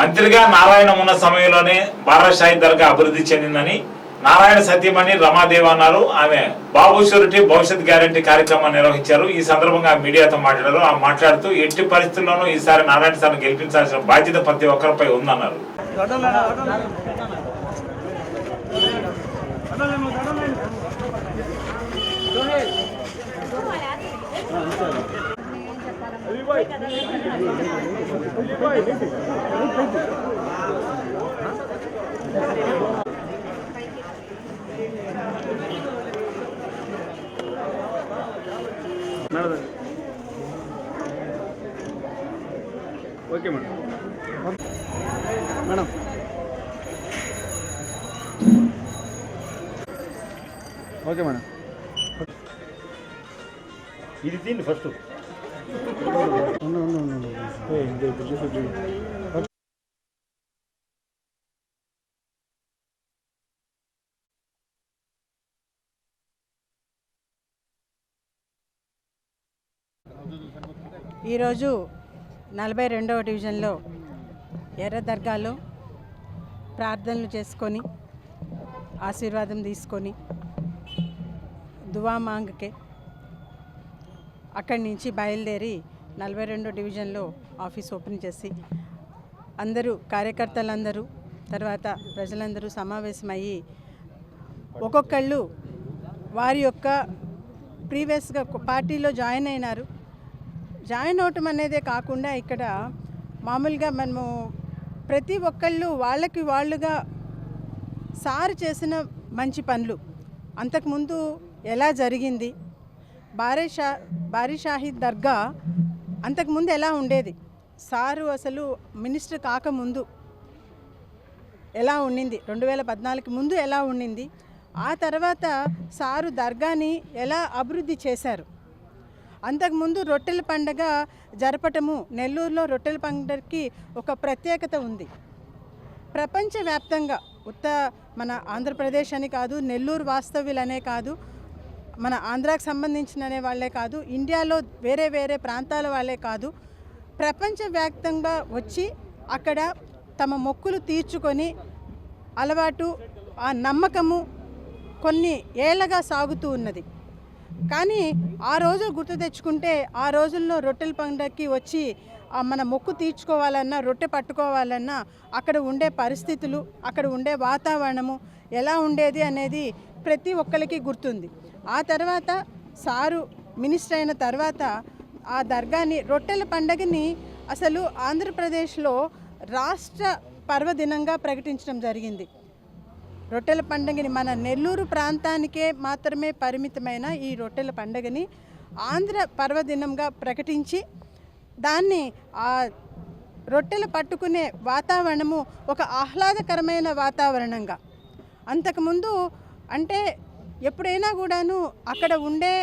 మంత్రిగా నారాయణ ఉన్న సమయంలోనే భారత షాహి దర్గా అభివృద్ధి చెందిందని నారాయణ సత్యమణి రమాదేవి అన్నారు. ఆమె బాబు షూరిటీ భవిష్యత్ గ్యారంటీ కార్యక్రమాన్ని నిర్వహించారు. ఈ సందర్భంగా మీడియాతో మాట్లాడారు. ఆ మాట్లాడుతూ ఎట్టి పరిస్థితుల్లోనూ ఈసారి నారాయణ సార్ గెలిపించాల్సిన బాధ్యత ప్రతి ఒక్కరిపై ఉందన్నారు. Madam okay madam madam okay madam ఇది తిండి ఫస్ట్ ఈరోజు నలభై రెండవ డివిజన్లో ఎర్ర దర్గాలో ప్రార్థనలు చేసుకొని ఆశీర్వాదం తీసుకొని దువామాంగ్కే అక్కడి నుంచి బయలుదేరి నలభై రెండో డివిజన్లో ఆఫీస్ ఓపెన్ చేసి అందరూ కార్యకర్తలందరూ తర్వాత ప్రజలందరూ సమావేశమయ్యి ఒక్కొక్కళ్ళు వారి యొక్క ప్రీవియస్గా పార్టీలో జాయిన్ అయినారు. జాయిన్ అవటం అనేదే కాకుండా ఇక్కడ మామూలుగా మనము ప్రతి ఒక్కళ్ళు వాళ్ళకి వాళ్ళుగా సార్ చేసిన మంచి పనులు. అంతకుముందు ఎలా జరిగింది? బారే షా బారీ షాహిద్ దర్గా అంతకుముందు ఎలా ఉండేది? సారు అసలు మినిస్టర్ కాకముందు ఎలా ఉండింది? రెండు వేల పద్నాలుగు ముందు ఎలా ఉండింది? ఆ తర్వాత సారు దర్గాని ఎలా అభివృద్ధి చేశారు? అంతకుముందు రొట్టెల పండగ జరపటము నెల్లూరులో రొట్టెల పండగకి ఒక ప్రత్యేకత ఉంది. ప్రపంచవ్యాప్తంగా ఉత్త మన ఆంధ్రప్రదేశ్ అని కాదు నెల్లూరు వాస్తవ్యులనే కాదు మన ఆంధ్రాకి సంబంధించిన అనే వాళ్ళే కాదు ఇండియాలో వేరే వేరే ప్రాంతాల వాళ్ళే కాదు ప్రపంచవ్యాప్తంగా వచ్చి అక్కడ తమ మొక్కులు తీర్చుకొని అలవాటు ఆ నమ్మకము కొన్ని ఏళ్ళగా సాగుతూ ఉన్నది. కానీ ఆ రోజు గుర్తు తెచ్చుకుంటే ఆ రోజుల్లో రొట్టెల పండగకి వచ్చి మన మొక్కు తీర్చుకోవాలన్నా రొట్టె పట్టుకోవాలన్నా అక్కడ ఉండే పరిస్థితులు అక్కడ ఉండే వాతావరణము ఎలా ఉండేది అనేది ప్రతి ఒక్కరికి గుర్తుంది. ఆ తర్వాత సారు మినిస్టర్ అయిన తర్వాత ఆ దర్గాని రొట్టెల పండగని అసలు ఆంధ్రప్రదేశ్లో రాష్ట్ర పర్వదినంగా ప్రకటించడం జరిగింది. రొట్టెల పండుగని మన నెల్లూరు ప్రాంతానికే మాత్రమే పరిమితమైన ఈ రొట్టెల పండుగని ఆంధ్ర పర్వదినంగా ప్రకటించి దాన్ని ఆ రొట్టెలు పట్టుకునే వాతావరణము ఒక ఆహ్లాదకరమైన వాతావరణంగా. అంతకుముందు అంటే ఎప్పుడైనా కూడాను అక్కడ ఉండే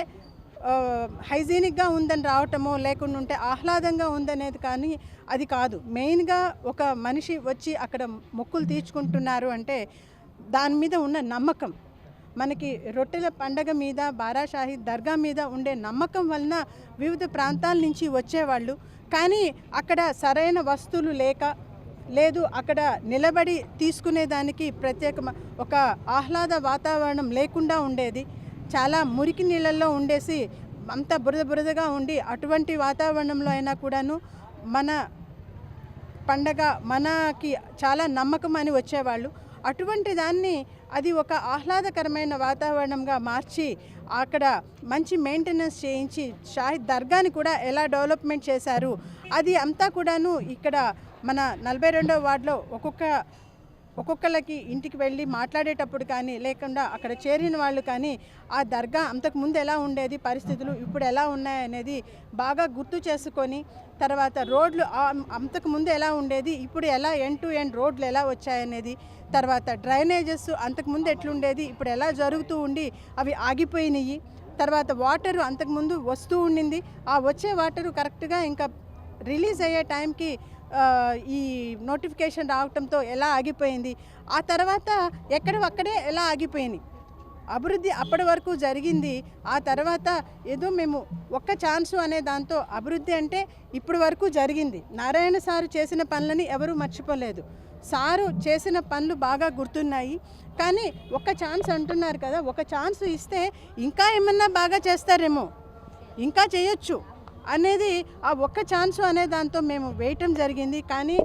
హైజీనిక్గా ఉందని రావటమో లేకుండా ఉంటే ఆహ్లాదంగా ఉందనేది కానీ అది కాదు. మెయిన్గా ఒక మనిషి వచ్చి అక్కడ మొక్కులు తీర్చుకుంటున్నారు అంటే దాని మీద ఉన్న నమ్మకం. మనకి రొట్టెల పండగ మీద బారాషాహి దర్గా మీద ఉండే నమ్మకం వలన వివిధ ప్రాంతాల నుంచి వచ్చేవాళ్ళు. కానీ అక్కడ సరైన వస్తువులు లేక లేదు అక్కడ నిలబడి తీసుకునేదానికి ప్రత్యేక ఒక ఆహ్లాద వాతావరణం లేకుండా ఉండేది. చాలా మురికి నీళ్ళల్లో ఉండేసి అంత బురద బురదగా ఉండి అటువంటి వాతావరణంలో అయినా కూడాను మన పండగ మనకి చాలా నమ్మకం అని వచ్చేవాళ్ళు. అటువంటి దాన్ని అది ఒక ఆహ్లాదకరమైన వాతావరణంగా మార్చి అక్కడ మంచి మెయింటెనెన్స్ చేయించి షాహిద్ దర్గాని కూడా ఎలా డెవలప్మెంట్ చేశారు అది అంతా కూడాను ఇక్కడ మన నలభై రెండవ వార్డులో ఒక్కొక్క ఒక్కొక్కళ్ళకి ఇంటికి వెళ్ళి మాట్లాడేటప్పుడు కానీ లేకుండా అక్కడ చేరిన వాళ్ళు కానీ ఆ దర్గా అంతకుముందు ఎలా ఉండేది పరిస్థితులు ఇప్పుడు ఎలా ఉన్నాయనేది బాగా గుర్తు చేసుకొని తర్వాత రోడ్లు అంతకు అంతకుముందు ఎలా ఉండేది ఇప్పుడు ఎలా ఎండ్ టు ఎండ్ రోడ్లు ఎలా వచ్చాయనేది తర్వాత డ్రైనేజెస్ అంతకుముందు ఎట్లుండేది ఇప్పుడు ఎలా జరుగుతూ ఉండి అవి ఆగిపోయినాయి. తర్వాత వాటరు అంతకుముందు వస్తూ ఉండింది. ఆ వచ్చే వాటరు కరెక్ట్గా ఇంకా రిలీజ్ అయ్యే టైంకి ఈ నోటిఫికేషన్ రావటంతో ఎలా ఆగిపోయింది? ఆ తర్వాత ఎక్కడ అక్కడే ఎలా ఆగిపోయింది? అభివృద్ధి అప్పటి వరకు జరిగింది. ఆ తర్వాత ఏదో మేము ఒక్క ఛాన్సు అనే దాంతో అభివృద్ధి అంటే ఇప్పటి వరకు జరిగింది. నారాయణ సారు చేసిన పనులని ఎవరూ మర్చిపోలేదు. సారు చేసిన పనులు బాగా గుర్తున్నాయి. కానీ ఒక ఛాన్స్ అంటున్నారు కదా ఒక ఛాన్స్ ఇస్తే ఇంకా ఏమన్నా బాగా చేస్తారేమో? ఇంకా చేయొచ్చు. అనేది ఆ ఒక్క ఛాన్స్ అనే దాంతో మేము వేయటం జరిగింది. కానీ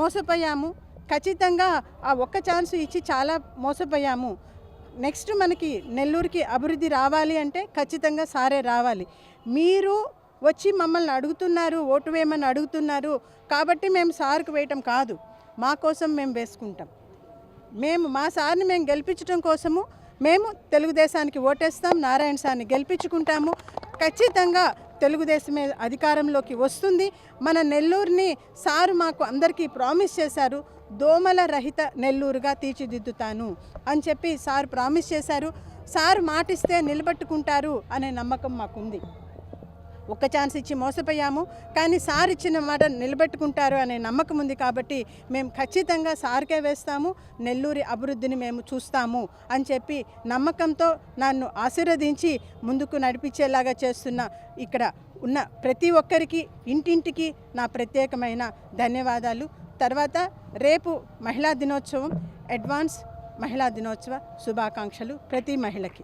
మోసపోయాము. ఖచ్చితంగా ఆ ఒక్క ఛాన్స్ ఇచ్చి చాలా మోసపోయాము. నెక్స్ట్ మనకి నెల్లూరుకి అభివృద్ధి రావాలి అంటే ఖచ్చితంగా సారే రావాలి. మీరు వచ్చి మమ్మల్ని అడుగుతున్నారు ఓటు వేయమని అడుగుతున్నారు. కాబట్టి మేము సార్కు వేయటం కాదు. మా కోసం మేము వేసుకుంటాం. మేము మా సార్ని మేము గెలిపించడం కోసము మేము తెలుగుదేశానికి ఓటేస్తాం నారాయణ సార్ని గెలిపించుకుంటాము. ఖచ్చితంగా తెలుగుదేశమే అధికారంలోకి వస్తుంది. మన నెల్లూరుని సారు మాకు అందరికీ ప్రామిస్ చేశారు. దోమల రహిత నెల్లూరుగా తీర్చిదిద్దుతాను అని చెప్పి సార్ ప్రామిస్ చేశారు. సార్ మాటిస్తే నిలబెట్టుకుంటారు అనే నమ్మకం మాకుంది. ఒక్క ఛాన్స్ ఇచ్చి మోసపోయాము. కానీ సార్ ఇచ్చిన మాట నిలబెట్టుకుంటారు అనే నమ్మకం ఉంది కాబట్టి మేము ఖచ్చితంగా సార్కే వేస్తాము. నెల్లూరి అభివృద్ధిని మేము చూస్తాము అని చెప్పి నమ్మకంతో నన్ను ఆశీర్వదించి ముందుకు నడిపించేలాగా చేస్తున్న ఇక్కడ ఉన్న ప్రతి ఒక్కరికి ఇంటింటికి నా ప్రత్యేకమైన ధన్యవాదాలు. తర్వాత రేపు మహిళా దినోత్సవం అడ్వాన్స్ మహిళా దినోత్సవ శుభాకాంక్షలు ప్రతి మహిళకి.